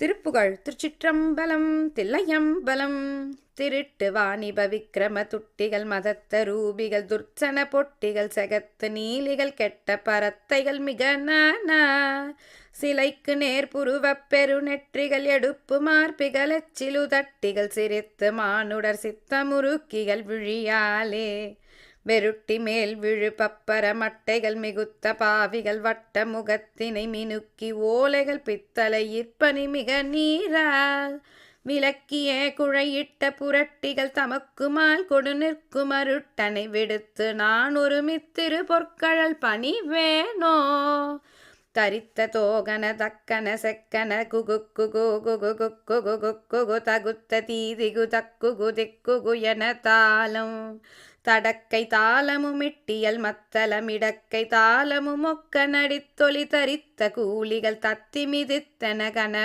திருப்புகழ் திருச்சிற்றம்பலம் தில்லையம்பலம் திருட்டு வாணிப விக்ரம துட்டிகள் மதத்த ரூபிகள் துர்ச்சன பொட்டிகள் செகத்து நீலிகள் கெட்ட பரத்தைகள் மிக நானா. சிலைக்கு நேர்புருவ பெருநெற்றிகள் எடுப்பு மார்பிகள் எச்சிலு தட்டிகள் சிரித்து மானுடர் சித்தமுருக்கிகள் விழியாலே. வெருட்டி மேல் விழு பப்பர மட்டைகள் மிகுத்த பாவிகள் வட்ட முகத்தினை மினுக்கி ஓலைகள் பித்தளை இற்பனி மிக நீரால் விளக்கிய குழையிட்ட புரட்டிகள் தமக்குமால் கொடு நிற்கும் அருட்டனை விடுத்து நான் ஒரு மித்திரு பொற்கழல் பணி வேணோ தரித்த தோகன தக்கன செக்கன குகு குகு குகு குகு குகு குகு தகுத்த தீதிகு தக்குகு திக்குகு என தாளம் தடக்கை தாளமுமிட்டியல் மத்தளம் இடக்கை தரித்த கூலிகள் தத்தி மிதித்தன கன